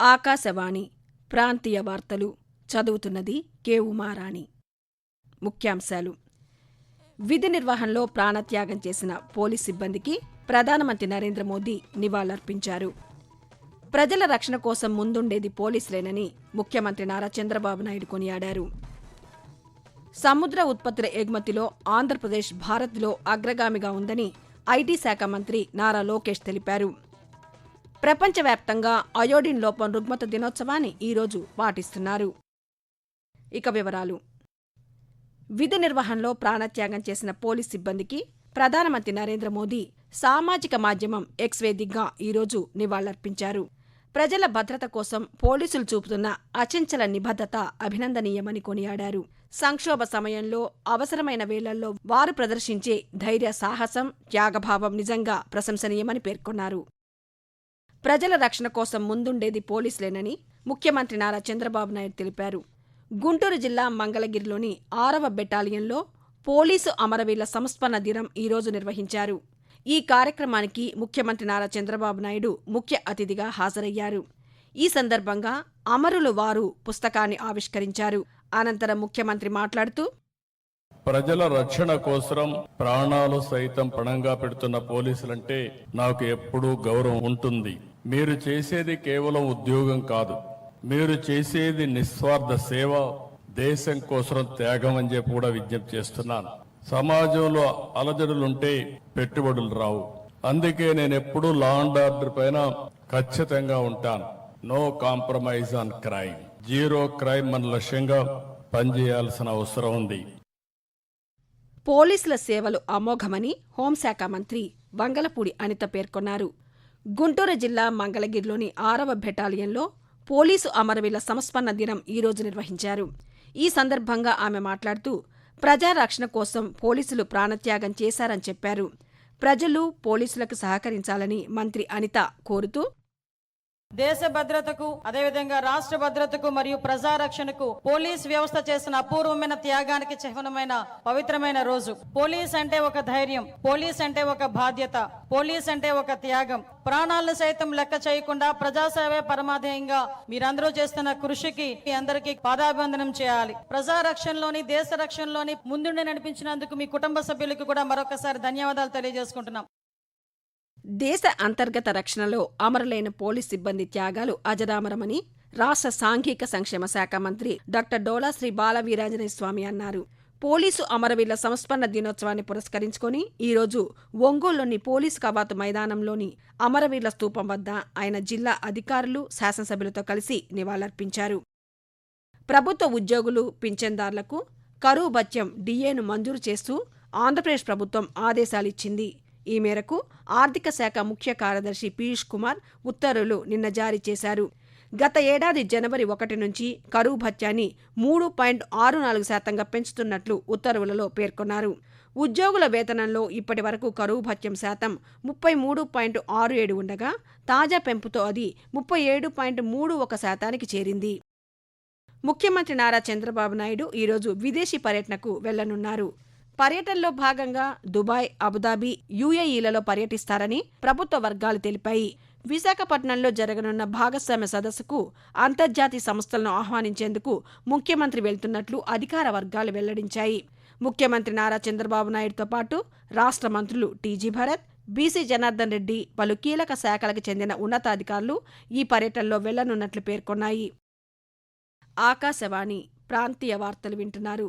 ఆకాశవాణి ప్రాంతీయ వార్తలు చదువుతున్నది కే. ఉమారాణి. ముఖ్యాంశాలు. విధి నిర్వహణలో ప్రాణత్యాగం చేసిన పోలీస్ సిబ్బందికి ప్రధానమంత్రి నరేంద్ర మోదీ నివాళులర్పించారు. ప్రజల రక్షణ కోసం ముందుండేది పోలీసులేనని ముఖ్యమంత్రి నారా చంద్రబాబు నాయుడు కొనియాడారు. సముద్ర ఉత్పత్తుల ఎగుమతిలో ఆంధ్రప్రదేశ్ భారత్లో అగ్రగామిగా ఉందని ఐటీ శాఖ మంత్రి నారా లోకేష్ తెలిపారు. ప్రపంచవ్యాప్తంగా అయోడిన్ లోపం రుగ్మత దినోత్సవాన్ని ఈరోజు పాటిస్తున్నారు. ఇక వివరాలు. విధి నిర్వహణలో ప్రాణత్యాగం చేసిన పోలీస్ సిబ్బందికి ప్రధానమంత్రి నరేంద్ర మోదీ సామాజిక మాధ్యమం ఎక్స్ వేదికగా ఈరోజు నివాళులర్పించారు. ప్రజల భద్రత కోసం పోలీసులు చూపుతున్న అచంచల నిబద్ధత అభినందనీయమని కొనియాడారు. సంక్షోభ సమయంలో అవసరమైన వేళల్లో వారు ప్రదర్శించే ధైర్య సాహసం త్యాగభావం నిజంగా ప్రశంసనీయమని పేర్కొన్నారు. ప్రజల రక్షణ కోసం ముందుండేది పోలీసులేనని ముఖ్యమంత్రి నారా చంద్రబాబు నాయుడు తెలిపారు. గుంటూరు జిల్లా మంగళగిరిలోని ఆరవ బెటాలియన్లో పోలీసు అమరవీరుల సంస్మరణ దినం ఈరోజు నిర్వహించారు. ఈ కార్యక్రమానికి ముఖ్యమంత్రి నారా చంద్రబాబు నాయుడు ముఖ్య అతిథిగా హాజరయ్యారు. ఈ సందర్భంగా అమరులు వారు పుస్తకాన్ని ఆవిష్కరించారు. అనంతరం ముఖ్యమంత్రి మాట్లాడుతూ ప్రజల రక్షణ కోసం ప్రాణాలు సైతం పణంగా పెడుతున్న పోలీసులంటే నాకు ఎప్పుడూ గౌరవం ఉంటుంది. మీరు చేసేది కేవలం ఉద్యోగం కాదు. మీరు చేసేది నిస్వార్థ సేవ దేశం కోసం త్యాగం అని చెప్పి కూడా విజ్ఞప్తి చేస్తున్నాను. సమాజంలో అలజడులుంటే పెట్టుబడులు రావు. అందుకే నేను ఎప్పుడూ లా అండ్ ఆర్డర్ పైన ఖచ్చితంగా ఉంటాను. No compromise on crime zero crime మన లక్ష్యంగా పనిచేయాల్సిన అవసరం ఉంది. పోలీసుల సేవలు అమోఘమని హోంశాఖ మంత్రి వంగలపూడి అనిత పేర్కొన్నారు. గుంటూరు జిల్లా మంగళగిరిలోని ఆరవ బెటాలియన్లో పోలీసు అమరవీల సంస్మరణ దినం ఈరోజు నిర్వహించారు. ఈ సందర్భంగా ఆమె మాట్లాడుతూ ప్రజారక్షణ కోసం పోలీసులు ప్రాణత్యాగం చేశారని చెప్పారు. ప్రజలు పోలీసులకు సహకరించాలని మంత్రి అనిత కోరుతూ దేశ భద్రతకు అదేవిధంగా రాష్ట్ర భద్రతకు మరియు ప్రజారక్షణకు పోలీస్ వ్యవస్థ చేసిన అపూర్వమైన త్యాగానికి చిహ్నమైన పవిత్రమైన రోజు. పోలీస్ అంటే ఒక ధైర్యం పోలీస్ అంటే ఒక బాధ్యత పోలీస్ అంటే ఒక త్యాగం. ప్రాణాలను సైతం లెక్క చేయకుండా ప్రజాసేవే పరమాధేయంగా మీరందరూ చేస్తున్న కృషికి మీ అందరికీ పాదాభివందనం చేయాలి. ప్రజారక్షణలోని దేశ రక్షణలోని ముందుండి నడిపించినందుకు మీ కుటుంబ సభ్యులకు కూడా మరొకసారి ధన్యవాదాలు తెలియజేసుకుంటున్నాం. దేశ అంతర్గత రక్షణలో అమరులైన పోలీస్ సిబ్బంది త్యాగాలు అజరామరమని రాష్ట్ర సాంఘిక సంక్షేమ శాఖ మంత్రి డాక్టర్ డోలా శ్రీ బాలవీరాంజనేయ స్వామి అన్నారు. పోలీసు అమరవీరుల సంస్మరణ దినోత్సవాన్ని పురస్కరించుకొని ఈరోజు ఒంగోలులోని పోలీసు కవాతు మైదానంలోని అమరవీరుల స్తూపం వద్ద ఆయన జిల్లా అధికారులు శాసనసభ్యులతో కలిసి నివాళులర్పించారు. ప్రభుత్వ ఉద్యోగులు పింఛన్దారులకు కరువు భత్యం డిఏను మంజూరు చేస్తూ ఆంధ్రప్రదేశ్ ప్రభుత్వం ఆదేశాలిచ్చింది. ఈ మేరకు ఆర్థిక శాఖ ముఖ్య కార్యదర్శి పీయూష్ కుమార్ ఉత్తర్వులు నిన్న జారీ చేశారు. గత ఏడాది జనవరి ఒకటి నుంచి కరువు భత్యాన్ని మూడు పాయింట్ ఆరు నాలుగు శాతంగా పెంచుతున్నట్లు ఉత్తర్వులలో పేర్కొన్నారు. ఉద్యోగుల వేతనంలో ఇప్పటి వరకు కరువు భత్యం శాతం ముప్పై మూడు పాయింట్ ఆరు ఏడు ఉండగా తాజా పెంపుతో అది ముప్పై ఏడు పాయింట్ మూడు ఒక శాతానికి చేరింది. ముఖ్యమంత్రి నారా చంద్రబాబు నాయుడు ఈరోజు విదేశీ పర్యటనకు వెళ్ళనున్నారు పర్యటనలో భాగంగా దుబాయ్ అబుదాబి యుఏఈలలో పర్యటిస్తారని ప్రభుత్వ వర్గాలు తెలిపాయి. విశాఖపట్నంలో జరగనున్న భాగస్వామ్య సదస్సుకు అంతర్జాతీయ సంస్థలను ఆహ్వానించేందుకు ముఖ్యమంత్రి వెళ్తున్నట్లు అధికార వర్గాలు వెల్లడించాయి. ముఖ్యమంత్రి నారా చంద్రబాబు నాయుడుతో పాటు రాష్ట్ర మంత్రులు టీజీ భరత్ బీసీ జనార్దన్ రెడ్డి పలు కీలక శాఖలకు చెందిన ఉన్నతాధికారులు ఈ పర్యటనలో వెళ్ళనున్నట్లు పేర్కొన్నాయి. ఆకాశవాణి ప్రాంతీయ వార్తలు వింటున్నారు.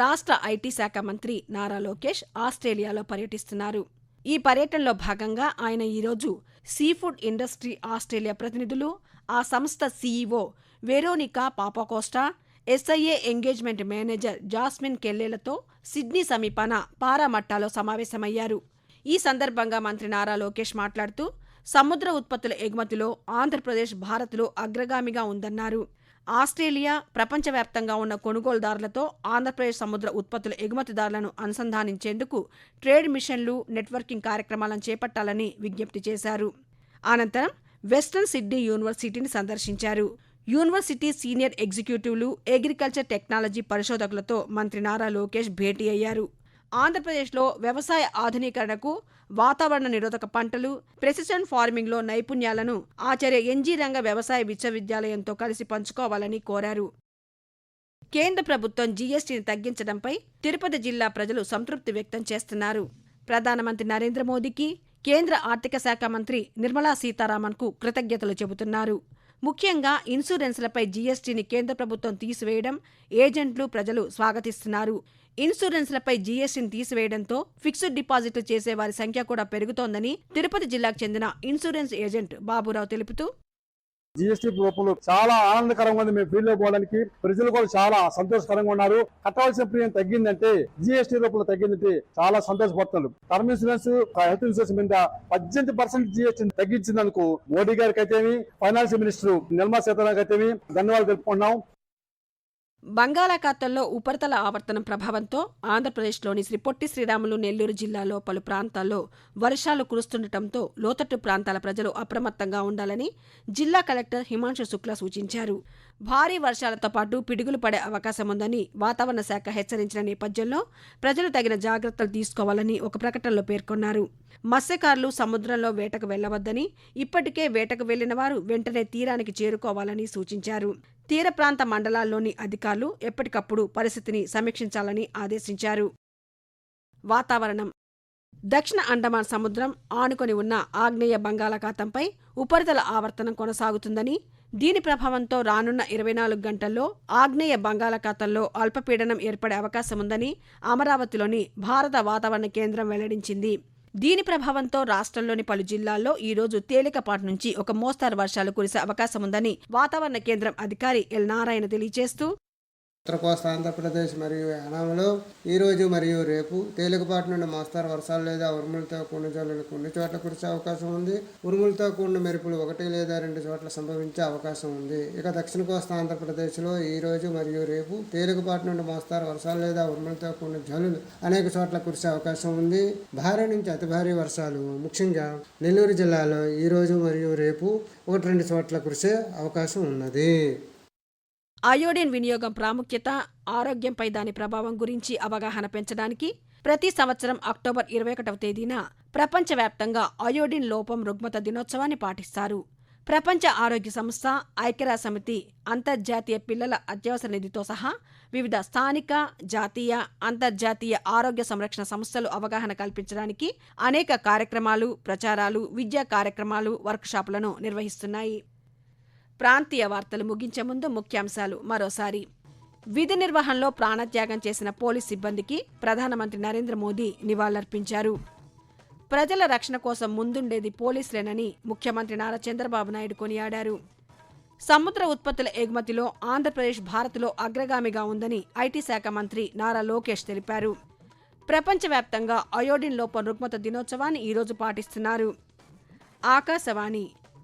రాష్ట్ర ఐటీ శాఖ మంత్రి నారా లోకేష్ ఆస్ట్రేలియాలో పర్యటిస్తున్నారు. ఈ పర్యటనలో భాగంగా ఆయన ఈరోజు సీఫుడ్ ఇండస్ట్రీ ఆస్ట్రేలియా ప్రతినిధులు ఆ సంస్థ CEO Veronica Papacosta SIA engagement manager Jasmine కెల్లెలతో Sydney సమీపాన పారామట్టాలో సమావేశమయ్యారు. ఈ సందర్భంగా మంత్రి నారా లోకేష్ మాట్లాడుతూ సముద్ర ఉత్పత్తుల ఎగుమతిలో ఆంధ్రప్రదేశ్ భారత్లో అగ్రగామిగా ఉందన్నారు. ఆస్ట్రేలియా ప్రపంచవ్యాప్తంగా ఉన్న కొనుగోలుదారులతో ఆంధ్రప్రదేశ్ సముద్ర ఉత్పత్తుల ఎగుమతిదారులను అనుసంధానించేందుకు ట్రేడ్ మిషన్లు నెట్వర్కింగ్ కార్యక్రమాలను చేపట్టాలని విజ్ఞప్తి చేశారు. అనంతరం వెస్ట్రన్ సిడ్నీ యూనివర్సిటీని సందర్శించారు. యూనివర్సిటీ సీనియర్ ఎగ్జిక్యూటివ్లు అగ్రికల్చర్ టెక్నాలజీ పరిశోధకులతో మంత్రి నారా లోకేష్ భేటీ అయ్యారు. ఆంధ్రప్రదేశ్లో వ్యవసాయ ఆధునీకరణకు వాతావరణ నిరోధక పంటలు ప్రెసిషన్ ఫార్మింగ్లో నైపుణ్యాలను ఆచార్య ఎన్జీ రంగ వ్యవసాయ విశ్వవిద్యాలయంతో కలిసి పంచుకోవాలని కోరారు. కేంద్ర ప్రభుత్వం జీఎస్టీని తగ్గించడంపై తిరుపతి జిల్లా ప్రజలు సంతృప్తి వ్యక్తం చేస్తున్నారు. ప్రధానమంత్రి నరేంద్ర మోదీకి కేంద్ర ఆర్థిక శాఖ మంత్రి నిర్మలా సీతారామన్కు కృతజ్ఞతలు చెబుతున్నారు. ముఖ్యంగా ఇన్సూరెన్స్లపై జీఎస్టీని కేంద్ర ప్రభుత్వం తీసివేయడం ఏజెంట్లు ప్రజలు స్వాగతిస్తున్నారు. ఇన్సూరెన్స్లపై జీఎస్టీని తీసివేయడంతో ఫిక్స్డ్ డిపాజిట్లు చేసే వారి సంఖ్య కూడా పెరుగుతోందని తిరుపతి జిల్లాకు చెందిన ఇన్సూరెన్స్ ఏజెంట్ బాబురావు తెలుపుతూ. జిఎస్టీ రూపంలో చాలా ఆనందకరంగా ఉంది మేము ఫీల్డ్లో పోవడానికి. ప్రజలు కూడా చాలా సంతోషకరంగా ఉన్నారు. కట్టాల్సిన ప్రియం తగ్గిందంటే జిఎస్టీ రూపంలో తగ్గిందంటే చాలా సంతోషపడుతున్నారు టర్మ్ ఇన్సూరెన్స్ హెల్త్ ఇన్సూరెన్స్ మీద పద్దెనిమిది పర్సెంట్ జిఎస్టీ తగ్గించినందుకు మోడీ గారికి అయితేమి ఫైనాన్స్ మినిస్టర్ నిర్మలా సీతారామన్ అయితేమి ధన్యవాదాలు తెలుపుకుంటున్నాం. బంగాళాఖాతంలో ఉపరితల ఆవర్తనం ప్రభావంతో ఆంధ్రప్రదేశ్లోని శ్రీ పొట్టి శ్రీరాములు నెల్లూరు జిల్లాలో పలు ప్రాంతాల్లో వర్షాలు కురుస్తుండటంతో లోతట్టు ప్రాంతాల ప్రజలు అప్రమత్తంగా ఉండాలని జిల్లా కలెక్టర్ హిమాంశు శుక్లా సూచించారు. భారీ వర్షాలతో పాటు పిడుగులు పడే అవకాశం ఉందని వాతావరణ శాఖ హెచ్చరించిన నేపథ్యంలో ప్రజలు తగిన జాగ్రత్తలు తీసుకోవాలని ఒక ప్రకటనలో పేర్కొన్నారు. మత్స్యకారులు సముద్రంలో వేటకు వెళ్ళవద్దని ఇప్పటికే వేటకు వెళ్ళిన వారు వెంటనే తీరానికి చేరుకోవాలని సూచించారు. తీర ప్రాంత మండలాల్లోని అధికారులు ఎప్పటికప్పుడు పరిస్థితిని సమీక్షించాలని ఆదేశించారు. వాతావరణం. దక్షిణ అండమాన్ సముద్రం ఆనుకొని ఉన్న ఆగ్నేయ బంగాళాఖాతంపై ఉపరితల ఆవర్తనం కొనసాగుతుందని దీని ప్రభావంతో రానున్న ఇరవై నాలుగు గంటల్లో ఆగ్నేయ బంగాళాఖాతంలో అల్పపీడనం ఏర్పడే అవకాశం ఉందని అమరావతిలోని భారత వాతావరణ కేంద్రం వెల్లడించింది. దీని ప్రభావంతో రాష్ట్రంలోని పలు జిల్లాల్లో ఈ రోజు తేలికపాటి నుంచి ఒక మోస్తారు వర్షాలు కురిసే అవకాశం ఉందని వాతావరణ కేంద్రం అధికారి ఎల్ నారాయణ తెలియజేస్తూ ఉత్తర కోస్తా ఆంధ్రప్రదేశ్ మరియు యానాంలో ఈరోజు మరియు రేపు తేలికపాటి నుండి మోస్తారు వర్షాలు లేదా ఉరుములతో కూడిన జల్లులు కొన్ని చోట్ల కురిసే అవకాశం ఉంది. ఉరుములతో కూడిన మెరుపులు ఒకటి లేదా రెండు చోట్ల సంభవించే అవకాశం ఉంది. ఇక దక్షిణ కోస్తా ఆంధ్రప్రదేశ్లో ఈ రోజు మరియు రేపు తేలికపాటి నుండి మోస్తారు వర్షాలు లేదా ఉరుములతో కూడిన జల్లులు అనేక చోట్ల కురిసే అవకాశం ఉంది. భారీ నుంచి అతి భారీ వర్షాలు ముఖ్యంగా నెల్లూరు జిల్లాలో ఈ రోజు మరియు రేపు ఒకటి రెండు చోట్ల కురిసే అవకాశం ఉన్నది. అయోడిన్ వినియోగం ప్రాముఖ్యత ఆరోగ్యంపై దాని ప్రభావం గురించి అవగాహన పెంచడానికి ప్రతి సంవత్సరం అక్టోబర్ ఇరవై ఒకటవ తేదీన ప్రపంచవ్యాప్తంగా అయోడిన్ లోపం రుగ్మత దినోత్సవాన్ని పాటిస్తారు. ప్రపంచ ఆరోగ్య సంస్థ ఐక్యరాజ్య సమితి అంతర్జాతీయ పిల్లల అత్యవసర నిధితో సహా వివిధ స్థానిక జాతీయ అంతర్జాతీయ ఆరోగ్య సంరక్షణ సంస్థలు అవగాహన కల్పించడానికి అనేక కార్యక్రమాలు ప్రచారాలు విద్యా కార్యక్రమాలు వర్క్షాపులను నిర్వహిస్తున్నాయి. ప్రాంతీయ వార్తలు ముగించే ముందు ముఖ్యాంశాలు. మరోసారి విధి నిర్వహణలో ప్రాణత్యాగం చేసిన పోలీస్ సిబ్బందికి ప్రధానమంత్రి నరేంద్ర మోదీ నివాళులర్పించారు. ప్రజల రక్షణ కోసం ముందుండేది పోలీసులేనని ముఖ్యమంత్రి నారా చంద్రబాబు నాయుడు కొనియాడారు. సముద్ర ఉత్పత్తుల ఎగుమతిలో ఆంధ్రప్రదేశ్ భారత్లో అగ్రగామిగా ఉందని ఐటీ శాఖ మంత్రి నారా లోకేష్ తెలిపారు. ప్రపంచవ్యాప్తంగా అయోడిన్ లోపం రుగ్మత దినోత్సవాన్ని ఈరోజు పాటిస్తున్నారు. ఆకాశవాణి